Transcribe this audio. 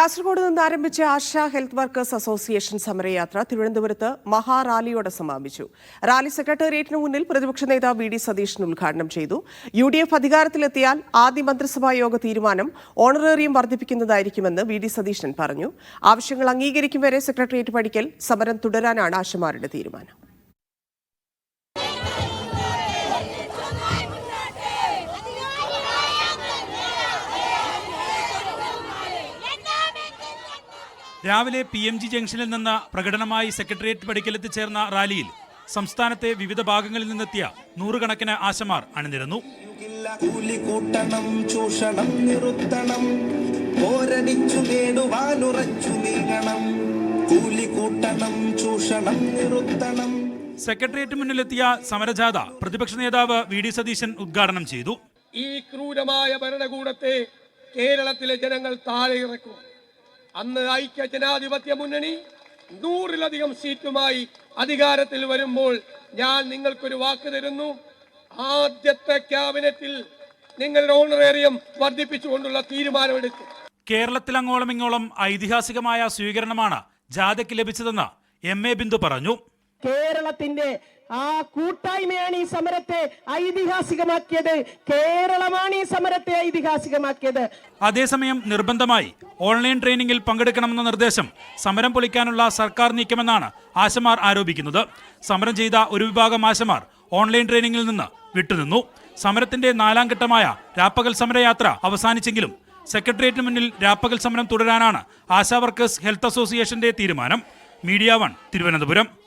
കാസർഗോഡ് നിന്ന് ആരംഭിച്ച ആശ health workers association സമരയാത്ര തിരുവനന്തപുരത്ത് മഹാറാലിയോടെ സമാപിച്ചു. റാലി സെക്രട്ടേറിയറ്റിന് മുന്നിൽ പ്രതിപക്ഷ നേതാവ് വി ഡി സതീശൻ ഉദ്ഘാടനം ചെയ്തു. യു ഡി എഫ് അധികാരത്തിലെത്തിയാൽ ആദ്യ മന്ത്രിസഭാ യോഗ തീരുമാനം ഓണറേറിയം വർദ്ധിപ്പിക്കുന്നതായിരിക്കുമെന്ന് വി ഡി സതീശൻ പറഞ്ഞു. ആവശ്യങ്ങൾ അംഗീകരിക്കും വരെ സെക്രട്ടേറിയറ്റ് പഠിക്കൽ സമരം തുടരാനാണ് ആശമാരുടെ തീരുമാനം. രാവിലെ പി എം ജി ജംഗ്ഷനിൽ നിന്ന് പ്രകടനമായി സെക്രട്ടേറിയറ്റ് പടിക്കലെത്തിച്ചേർന്ന റാലിയിൽ സംസ്ഥാനത്തെ വിവിധ ഭാഗങ്ങളിൽ നിന്നെത്തിയ നൂറുകണക്കിന് ആശമാർ അണിനിരന്നു. കൂലി കൂട്ടണം ചൂഷണം നിർത്തണം പോരടിച്ചു നേടുവാനുറച്ചു നീങ്ങണം. കൂലി കൂട്ടണം ചൂഷണം നിർത്തണം സെക്രട്ടേറിയറ്റ് മുന്നിലെത്തിയ സമരജാഥ പ്രതിപക്ഷ നേതാവ് വി ഡി സതീശൻ ഉദ്ഘാടനം ചെയ്തു. ഈ ക്രൂരമായ ഭരണകൂടത്തെ കേരളത്തിലെ ജനങ്ങൾ താഴെ ഇറക്കും അന്ന് ഐക്യ ജനാധിപത്യ മുന്നണി നൂറിലധികം സീറ്റുമായി അധികാരത്തിൽ വരുമ്പോൾ ഞാൻ നിങ്ങൾക്കൊരു വാക്ക് തരുന്നു. ആദ്യത്തെ ക്യാബിനറ്റിൽ നിങ്ങളുടെ ഓണറേറിയം വർദ്ധിപ്പിച്ചുകൊണ്ടുള്ള തീരുമാനമെടുക്കും. കേരളത്തിൽ അങ്ങോളം ഇങ്ങോളം ഐതിഹാസികമായ സ്വീകരണമാണ് ജാഥയ്ക്ക് ലഭിച്ചതെന്ന് എം എ ബിന്ദു പറഞ്ഞു. കേരളത്തിന്റെ ആ കൂട്ടായ്മയാണ് ഈ സമരത്തെ ഐതിഹാസികമാക്കിയത്. കേരളമാണ് ഈ സമരത്തെ ഐതിഹാസികമാക്കിയത്. അതേസമയം നിർബന്ധമായി ഓൺലൈൻ ട്രെയിനിങ്ങിൽ പങ്കെടുക്കണമെന്ന നിർദ്ദേശം സമരം പൊളിക്കാനുള്ള സർക്കാർ നീക്കമെന്നാണ് ആശമാർ ആരോപിക്കുന്നത്. സമരം ചെയ്ത ഒരു വിഭാഗം ആശമാർ ഓൺലൈൻ ട്രെയിനിങ്ങിൽ നിന്ന് വിട്ടുനിന്നു. സമരത്തിന്റെ നാലാം ഘട്ടമായ രാപ്പകൽ സമരയാത്ര അവസാനിച്ചെങ്കിലും സെക്രട്ടേറിയറ്റിന് മുന്നിൽ രാപ്പകൽ സമരം തുടരാനാണ് ആശാ വർക്കേഴ്സ് ഹെൽത്ത് അസോസിയേഷന്റെ തീരുമാനം. Media one Thiruvananthapuram.